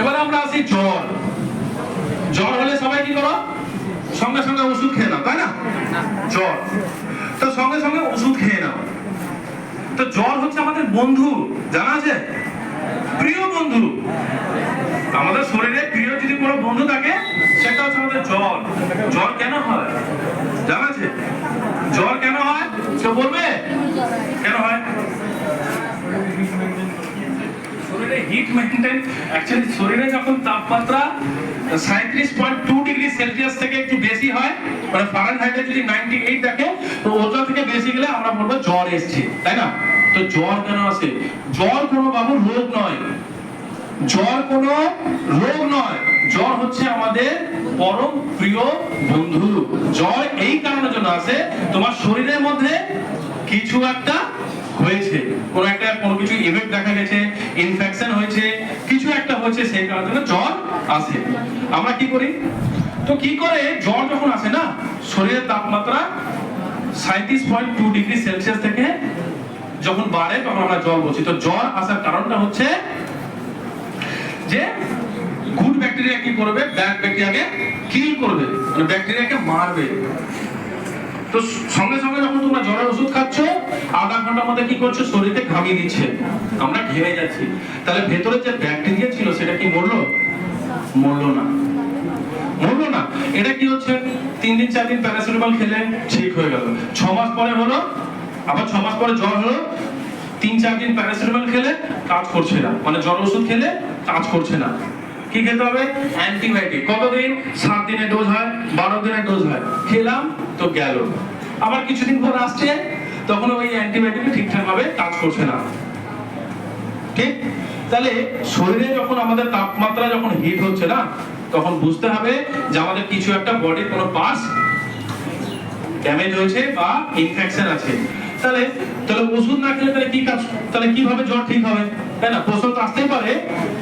এবারে আমরা আসি জ্বর। জ্বর হলে সবাই কি করো? সঙ্গে সঙ্গে ওষুধ খেয়ে নাও, তাই না? জ্বর। তো সঙ্গে সঙ্গে ওষুধ খেয়ে নাও। তো জ্বর হচ্ছে আমাদের বন্ধু, জানা আছে? প্রিয় বন্ধু। আমাদের শরীরে প্রিয় যদি কোনো বন্ধু থাকে, সেটা হচ্ছে আমাদের জ্বর। জ্বর কেন হয় জানা আছে জ্বর কেন হয় কেউ বলবে কেন হয় শরীরে অ্যাকচুয়ালি শরীরে যখন তাপমাত্রা সাঁত্রিশ পয়েন্ট টু ডিগ্রি সেলসিয়াস থেকে একটু বেশি হয় মানে ফারেনহাইটে যদি নাইনটি এইট দেখে, তো ওটা থেকে বেশি গেলে আমরা বলব জ্বর এসছে, তাই না? তো জ্বর কেন আসে? জ্বর কোনো বাবু রোগ নয়। জ্বর কোনো রোগ নয়। জ্বর হচ্ছে আমাদের পরম প্রিয় বন্ধু। জ্বর এই কারণের জন্য আসে, তোমার শরীরের মধ্যে কিছু একটা হয়েছে। কোনো একটা, কোনো কিছু ইফেক্ট দেখা গেছে ইনফেকশন হয়েছে, কিছু একটা হয়েছে, সেই কারণে জ্বর আসে আমরা কি করি? তো কি করে? জ্বর যখন আসে না, শরীরের তাপমাত্রা সাঁত্রিশ পয়েন্ট টু ডিগ্রি সেলসিয়াস থেকে যখন বাড়ে, তখন আমরা জ্বর বলছি তো জ্বর আসার কারণটা হচ্ছে যে গুড ব্যাকটেরিয়া কি করবে? ব্যাড ব্যাকটেরিয়াকে কিল করবে। মানে ব্যাকটেরিয়াকে মারবে। তো সঙ্গে সঙ্গে যখন তোমরা জ্বরের ওষুধ খাচ্ছ, আধা ঘণ্টার মধ্যে কি করছ? শরীরে ঘামিয়ে দিচ্ছে। আমরা ঘেমে যাচ্ছি। তাহলে ভেতরে যে ব্যাকটেরিয়া ছিল, সেটা কি মরলো? মরলো না। মরলো না। এটা কি হচ্ছে? তিন দিন, চার দিন প্যারাসিটামল খেলে ঠিক হয়ে গেল। ছ মাস পরে হলো, আবার ছ মাস পরে জ্বর হলো। তিন, চার দিন প্যারাসিটামল খেলে কাজ করছে না। মানে জ্বর ওষুধ খেলে কাজ করছে না। কি খেতে হবে? অ্যান্টিবায়োটিক। কতদিন? সাত দিনের ডোজ হয়, বারো দিনের ডোজ হয়। খেলাম, তো গেল। আবার কিছুদিন পর আসছে, তখন ওই অ্যান্টিবায়োটিক ঠিকঠাক ভাবে কাজ করছে না। ঠিক? তাহলে শরীরে যখন আমাদের তাপমাত্রা যখন হিট হচ্ছে না, তখন বুঝতে হবে যে আমাদের কিছু একটা বডির কোনো পার্টস ড্যামেজ হয়েছে বা ইনফেকশন আছে। তাহলে তাহলে ওষুধ না খেলে তাহলে কি কাজ, তাহলে কীভাবে জ্বর ঠিক হবে? তাই না? প্রশ্ন তো আসতেই পারে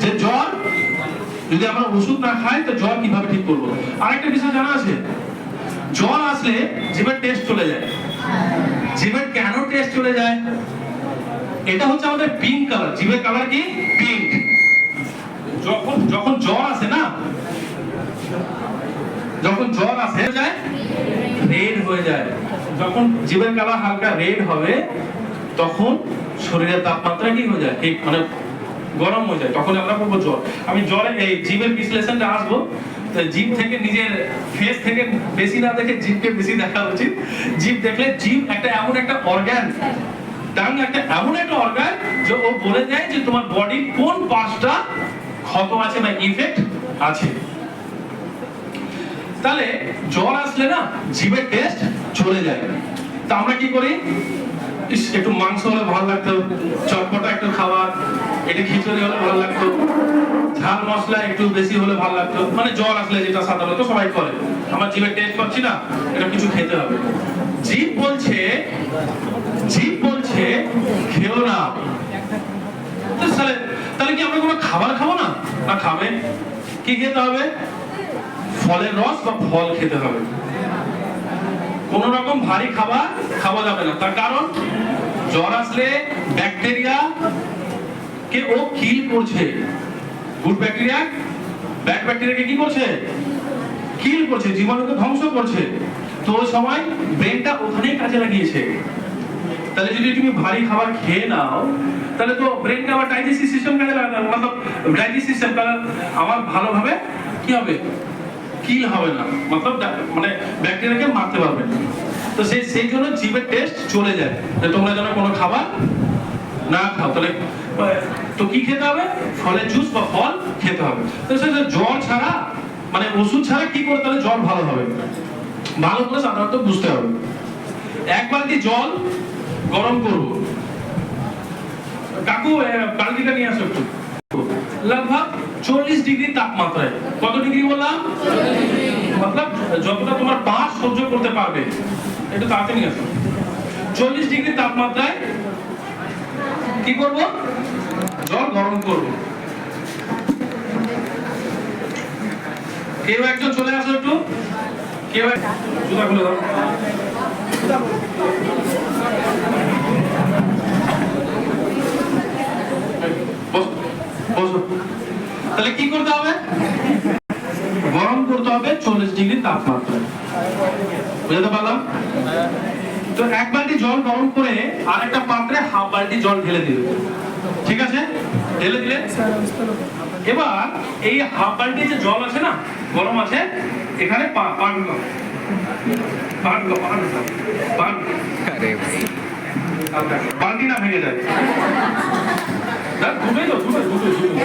যে জ্বর যদি আমরা ওষুধ না খাই, তো জ্বর কীভাবে ঠিক করব? আরেকটা বিষয় জানা আছে? জ্বর আসলে জিভের টেস্ট চলে যায়। জিভের কেন টেস্ট চলে যায়? এটা হচ্ছে আমাদের পিঙ্ক কালার জিভের কালার কি? পিঙ্ক যখন যখন জ্বর আসে না, যখন জ্বর আসে যায়? রেড হয়ে যায়। যখন জিভের কালার হালকা রেড হবে, তখন শরীরের তাপমাত্রা কি হয়ে যায়? ঠিক মানে গরম হয়ে যায় তখন আমরা বলব জ্বর। আমি জ্বরে এই জিভের বিশ্লেষণটা আসব। থেকে নিজের ফেস থেকে বেশি না দেখে বেশি দেখা উচিত। দেখলে একটা এমন একটা অর্গান টাং একটা এমন একটা অর্গান যে ও বলে দেয় যে তোমার বডির কোন পার্টসটা ক্ষত আছে বা ইফেক্ট আছে। তাহলে জ্বর আসলে না জিভের টেস্ট চলে যায়। তা আমরা কি করি? একটু মাংস হলে ভালো লাগতো, চটপটা একটু খাবার এটা খিচুড়ি হলে ভালো লাগতো, ঝাল মশলা একটু বেশি হলে ভালো লাগতো মানে জ্বর আসলে যেটা সাধারণত সবাই করে। আমার জিভের টেস্ট পাচ্ছি না, এটা কিছু খেতে হবে। জিভ বলছে জিভ বলছে, খেও না। তাহলে কি আমরা কোনো খাবার খাব না? না, খাবে। কি খেতে হবে? ফলের রস বা ফল খেতে হবে? কোন রকম ভারী খাবার খাওয়া যাবে না। তার কারণ, জ্বর আসলে ব্যাকটেরিয়া কে ও কিল করছে। গুড ব্যাকটেরিয়া ব্যাড ব্যাকটেরিয়াকে কি করছে? কিল করছে, জীবাণুকে ধ্বংস করছে। তো ওই সময় ব্রেনটা ওখানেই কাজে লাগিয়েছে। তাহলে যদি তুমি ভারী খাবার খেয়ে নাও, তাহলে তো ব্রেনকে আবার ডাইজেস্টিভ সিস্টেম কাজে লাগাতে হবে মতলব ডাইজেস্টিভ সিস্টেম তাহলে আমার ভালোভাবে কি হবে? কিল হবে না। মতলব মানে ব্যাকটেরিয়াকে মারতে পারবে না। তো সেই সেই জন্য জিভের টেস্ট চলে যায়। যে তোমরা যেন কোনো খাবার না খাও। তাহলে, তো কি খেতে হবে? ফলের জুস বা ফল খেতে হবে। তো সেটা জ্বর ছাড়া মানে ওষুধ ছাড়া কি করে? তাহলে জ্বর ভালো হবে। ভালো করে সাধারণত বুঝতে হবে। এক বালতি জল গরম করব? কাকু বালতিটা নিয়ে আসো একটু। লগভগ চল্লিশ ডিগ্রি তাপমাত্রায়। কত ডিগ্রি বললাম? মতলব যতটা তোমার পা সহ্য করতে পারবে, একটু তাড়াতাড়ি আসো। চল্লিশ ডিগ্রি তাপমাত্রায় কি করব? জল গরম করব। কেউ একজন চলে আসো একটু। কেউ জুতা খুলে দাও তাহলে কি করতে হবে? করতে হবে চল্লিশ ডিগ্রি তাপমাত্রায় বুঝাতে পারলাম? তো এক বালতি জল গরম করে আর একটা পাত্রে হাফ বালতি জল ঢেলে দিবে ঠিক আছে? ঢেলে দিলে? এবার এই হাফ বালতি যে জল আছে না গরম আছে এখানে পান পান পান বালতি না ভেঙে যায়। ডুবে তো ডুবে ডুবে ডুবে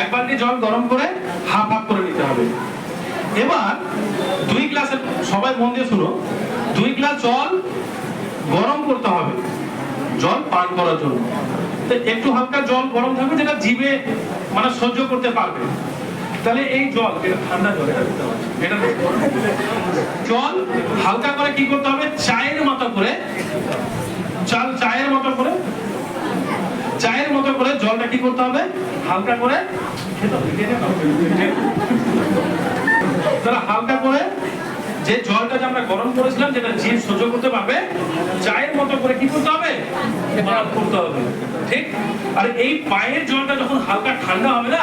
এক বালতি জল গরম করে হাফ হাফ করে নিতে হবে। এবার দুই গ্লাসের, সবাই মন দিয়ে শুনো, দুই গ্লাস জল গরম করতে হবে, জল পান করার জন্য। একটু হালকা জল গরম থাকবে যেটা জিভে মানে সহ্য করতে পারবে। তাহলে এই জল ঠান্ডা জল এটা। জল হালকা করে কি করতে হবে? চায়ের মতো করে, চাল চায়ের মতো করে চায়ের মতো করে জলটা কি করতে হবে? হালকা করে। তাহলে হালকা করে যে জলটা যে আমরা গরম করেছিলাম, যেটা জিভ সহ্য করতে পারবে, চায়ের মতো করে কি করতে হবে? পান করতে হবে। ঠিক? আর এই পায়ের জলটা যখন হালকা ঠান্ডা হবে না,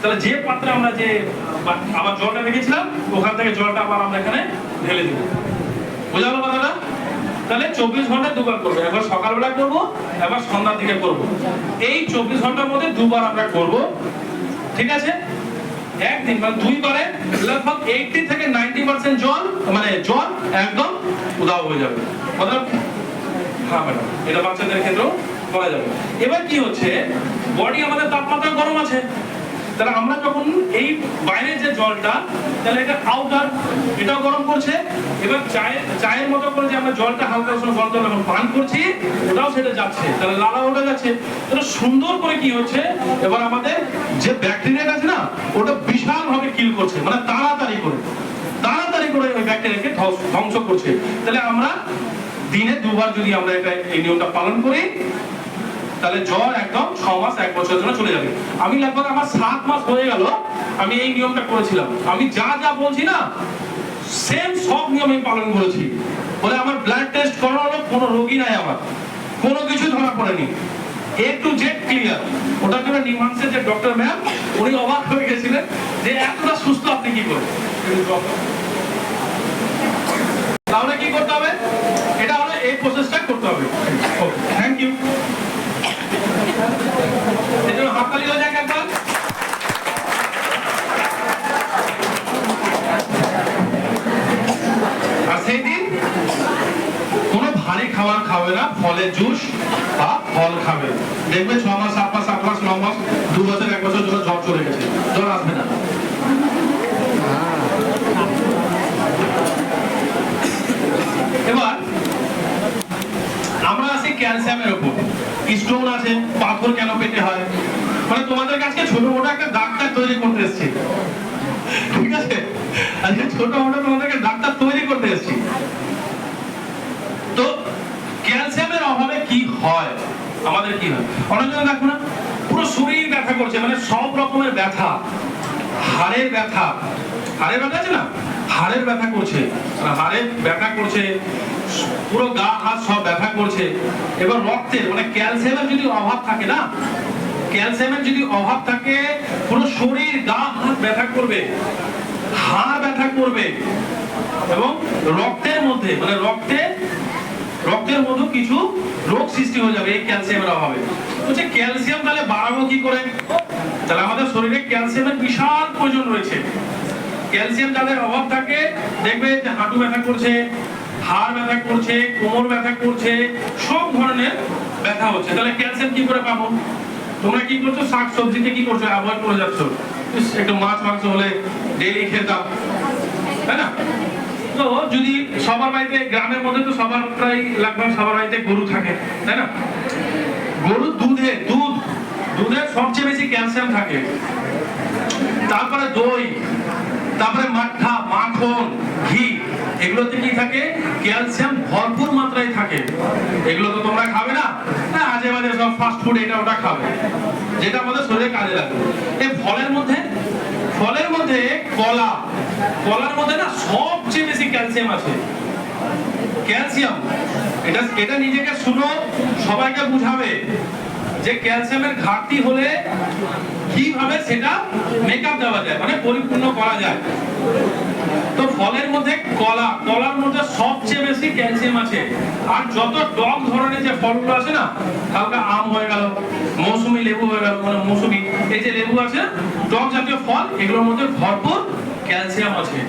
তাহলে যে পাত্রে আমরা যে আবার জলটা রেখেছিলাম, ওখান থেকে জলটা আবার আমরা এখানে ঢেলে দিব। বোঝা গেল কথাটা? তাহলে চব্বিশ ঘন্টায় দুবার করব। একবার সকালবেলা করব, একবার সন্ধ্যার দিকে করব। এই চব্বিশ ঘণ্টার মধ্যে দুবার আমরা করব। ঠিক আছে? একদিন মানে লগভগ এইটি থেকে নাইনটি পার্সেন্ট জল মানে জল একদম উদাও হয়ে যাবে। হ্যাঁ ম্যাডাম, এটা বাচ্চাদের ক্ষেত্রেও করা যাবে। এবার কি হচ্ছে? বডি আমাদের তাপমাত্রা গরম আছে। তাহলে আমরা যখন এই জলটা, তাহলে এটা আউটার এটাও গরম করছে। এবার চায়ের চায়ের মতো করে যে আমরা জলটা হালকা উষ্ণ গরম জল যখন পান করছি, ওটাও সেটা যাচ্ছে। তাহলে লালা ওটা যাচ্ছে। তাহলে সুন্দর করে কি হচ্ছে, এবার আমাদের যে ব্যাকটেরিয়াটা আছে না, ওটা বিশাল ভাবে কিল করছে মানে তাড়াতাড়ি করে। তাড়াতাড়ি করে ওই ব্যাকটেরিয়াকে ধ্বংস- করছে। তাহলে আমরা দিনে দুবার যদি আমরা এটা, এই নিয়মটা পালন করি, তাহলে জ্বর একদম ছ মাস, এক বছরের জন্য চলে যাবে। আমি লগভগ আমার সাত মাস হয়ে গেল আমি এই নিয়মটা করেছিলাম। আমি যা যা বলছি না সেম সব নিয়ম আমি পালন করেছি। বলে আমার ব্লাড টেস্ট করানো হলো কোনো রোগী নাই আমার। কোনো কিছু ধরা পড়েনি। এ টু জেড ক্লিয়ার ওটার জন্য নিমাংসের যে ডক্টর ম্যাম উনি অবাক হয়ে গেছিলেন যে এতটা সুস্থ আপনি কি করেন তাহলে কি করতে হবে? এটা হলো এই প্রসেসটা করতে হবে। থ্যাংক ইউ এই জন্য হাততালি হয়ে যাক একবার আর সেই দিন কোনো ভারী খাবার খাবে না ফলের জুস বা ফল খাবে। দেখবে ছ মাস, সাত মাস আট মাস, ন মাস, দু বছর, এক বছর জন্য জ্বর চলে গেছে। জ্বর আসবে না। এবার আমরা আছি ক্যালসিয়ামের উপর স্টোন আছে, পাথর কেন পেটে হয়? মানে তোমাদের কাছে ছোট মোটো একটা ডাক্তার তৈরি করতে এসেছি। ঠিক আছে? ছোট মোটো তোমাদেরকে ডাক্তার তৈরি করতে এসেছি তো ক্যালসিয়ামের অভাবে কি হয় আমাদের কি হয়? অনেকজন দেখো না, পুরো শরীর ব্যথা করছে মানে সব রকমের ব্যথা। হাড়ের ব্যথা। হাড়ের ব্যথা আছে না? হাড়ের ব্যথা করছে। হাড়ের ব্যথা করছে, পুরো গা, হাত সব ব্যথা করছে। এবার রক্তের মানে ক্যালসিয়ামের যদি অভাব থাকে না, ক্যালসিয়ামের যদি অভাব থাকে, পুরো শরীর, গা, হাত ব্যথা করবে। হাড় ব্যথা করবে। এবং রক্তের মধ্যে মানে রক্তে রক্তের মধ্যে কিছু রোগ সৃষ্টি হয়ে যাবে, এই ক্যালসিয়ামের অভাবে। বলছে ক্যালসিয়াম তাহলে বাড়াবো কি করে? তাহলে আমাদের শরীরে ক্যালসিয়ামের বিশাল প্রয়োজন রয়েছে। ক্যালসিয়াম যাদের অভাব থাকে, দেখবে যে হাঁটু ব্যথা করছে হাড় ব্যথা করছে, কোমর ব্যথা করছে, সব ধরনের ব্যথা হচ্ছে। তাহলে ক্যালসিয়াম কি করে পাবো? তোমরা কি করছ? শাক সবজিতে কি করছ? অ্যাভয়েড করে যাচ্ছ। একটু মাছ মাংস হলে ডেইলি খেতাম তাই না? তো যদি সবার বাড়িতে, গ্রামের মধ্যে তো সবার প্রায় লাগভগ সবার বাড়িতে গরু থাকে, তাই না? গরুর দুধে, দুধ, দুধের সবচেয়ে বেশি ক্যালসিয়াম থাকে। তারপরে দই, তারপরে মাঠা, মাখন, ঘি, এগুলোতে কি থাকে? ক্যালসিয়াম ভরপুর মাত্রায় থাকে। এগুলো তো তোমরা খাবে না? না আজে বাজে সব ফাস্ট ফুড এটা ওটা খাবে। যেটা আমাদের শরীরে কাজে লাগবে। এই ফলের মধ্যে ফলের মধ্যে কলা। কলার মধ্যে না সবচেয়ে বেশি ক্যালসিয়াম আছে। ক্যালসিয়াম। এটা এটা নিজেকে শুনো, সবাইকে বুঝাবে। যে ক্যালসিয়ামের ঘাটতি হলে কীভাবে সেটা মেকআপ দেওয়া যায়? মানে পরিপূর্ণ করা যায়। তো ফলের মধ্যে কলা, কলার মধ্যে সবচেয়ে বেশি ক্যালসিয়াম আছে। আর যত টক ধরনের যে ফলগুলো আছে না, হালকা আম হয়ে গেল, মৌসুমি লেবু হয়ে গেল মানে মৌসুমি, এই যে লেবু আছে টক জাতীয় ফল, এগুলোর মধ্যে ভরপুর ক্যালসিয়াম আছে।